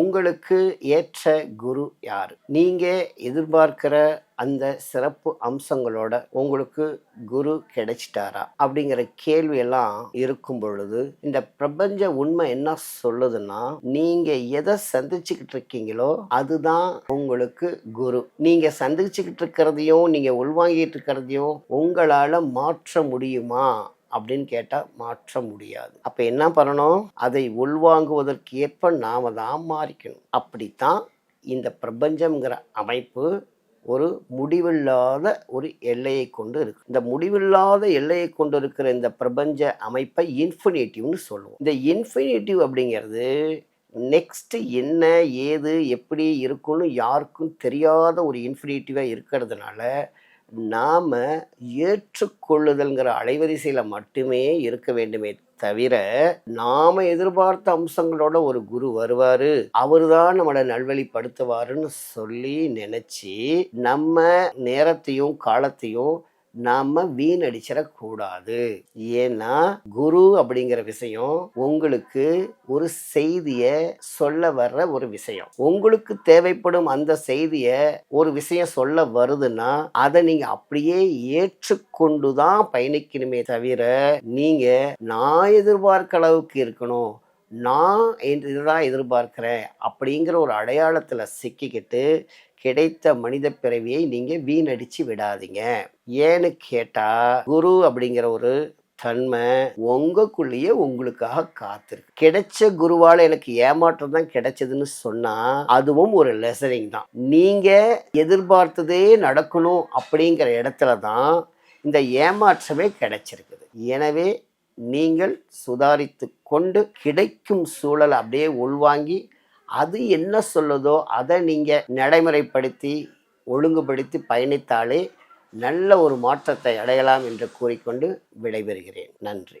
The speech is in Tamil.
உங்களுக்கு ஏற்ற குரு யார்? நீங்க எதிர்பார்க்கிற அந்த சிறப்பு அம்சங்களோட உங்களுக்கு குரு கிடைச்சிட்டாரா? அப்படிங்கிற கேள்வி எல்லாம் இருக்கும் பொழுது இந்த பிரபஞ்ச உண்மை என்ன சொல்லுதுன்னா நீங்க எதை சந்திச்சுக்கிட்டு இருக்கீங்களோ அதுதான் உங்களுக்கு குரு. நீங்க சந்திச்சுக்கிட்டு இருக்கிறதையும் நீங்க உள்வாங்கிட்டு இருக்கிறதையும் உங்களால மாற்ற முடியுமா? அப்படின்னு கேட்டால் மாற்ற முடியாது. அப்போ என்ன பண்ணணும்? அதை உள்வாங்குவதற்கு ஏற்ப நாம் தான் மாறிக்கணும். அப்படித்தான் இந்த பிரபஞ்சம்ங்கிற அமைப்பு ஒரு முடிவில்லாத ஒரு எல்லையை கொண்டு இருக்கு. இந்த முடிவில்லாத எல்லையை கொண்டு இருக்கிற இந்த பிரபஞ்ச அமைப்பை இன்ஃபினிட்டிவ்னு சொல்லுவோம். இந்த இன்ஃபினிட்டிவ் அப்படிங்கிறது நெக்ஸ்ட்டு என்ன ஏது எப்படி இருக்கும்னு யாருக்கும் தெரியாத ஒரு இன்ஃபினிட்டிவாக இருக்கிறதுனால நாம் ஏற்றுக்கொள்ளுதல்ங்கிற அலைவரிசையில் மட்டுமே இருக்க வேண்டுமே தவிர நாம எதிர்பார்த்த அம்சங்களோட ஒரு குரு வருவாரு. அவரு தான் நம்மளை நல்வழிப்படுத்துவாருன்னு சொல்லி நினைச்சு நம்ம நேரத்தையும் காலத்தையும் நாம வீணடிச்சிடக்கூடாது. ஏன்னா குரு அப்படிங்கிற விஷயம் உங்களுக்கு ஒரு செய்தியை சொல்ல வர்ற ஒரு விஷயம். உங்களுக்கு தேவைப்படும் அந்த செய்தியை ஒரு விஷயம் சொல்ல வருதுன்னா அதை நீங்க அப்படியே ஏற்றுக்கொண்டு தான் பயணிக்கணுமே தவிர நீங்க நான் எதிர்பார்க்க அளவுக்கு இருக்கணும். நான் இதுதான் எதிர்பார்க்குறேன் அப்படிங்கிற ஒரு அடையாளத்தில் சிக்கிக்கிட்டு கிடைத்த மனித பிறவியை நீங்கள் வீணடிச்சு விடாதீங்க. ஏன்னு கேட்டால் குரு அப்படிங்கிற ஒரு தன்மை உங்களுக்குள்ளேயே உங்களுக்காக காத்திருக்கு. கிடைச்ச குருவால் எனக்கு ஏமாற்றம் தான் கிடைச்சதுன்னு சொன்னால் அதுவும் ஒரு லெசனிங் தான். நீங்கள் எதிர்பார்த்ததே நடக்கணும் அப்படிங்கிற இடத்துல தான் இந்த ஏமாற்றமே கிடைச்சிருக்குது. எனவே நீங்கள் சுதாரித்து கொண்டு கிடைக்கும் சூழலை அப்படியே உள்வாங்கி அது என்ன சொல்லுதோ அதை நீங்கள் நடைமுறைப்படுத்தி ஒழுங்குபடுத்தி பயணித்தாலே நல்ல ஒரு மாற்றத்தை அடையலாம் என்று கூறிக்கொண்டு விடைபெறுகிறேன். நன்றி.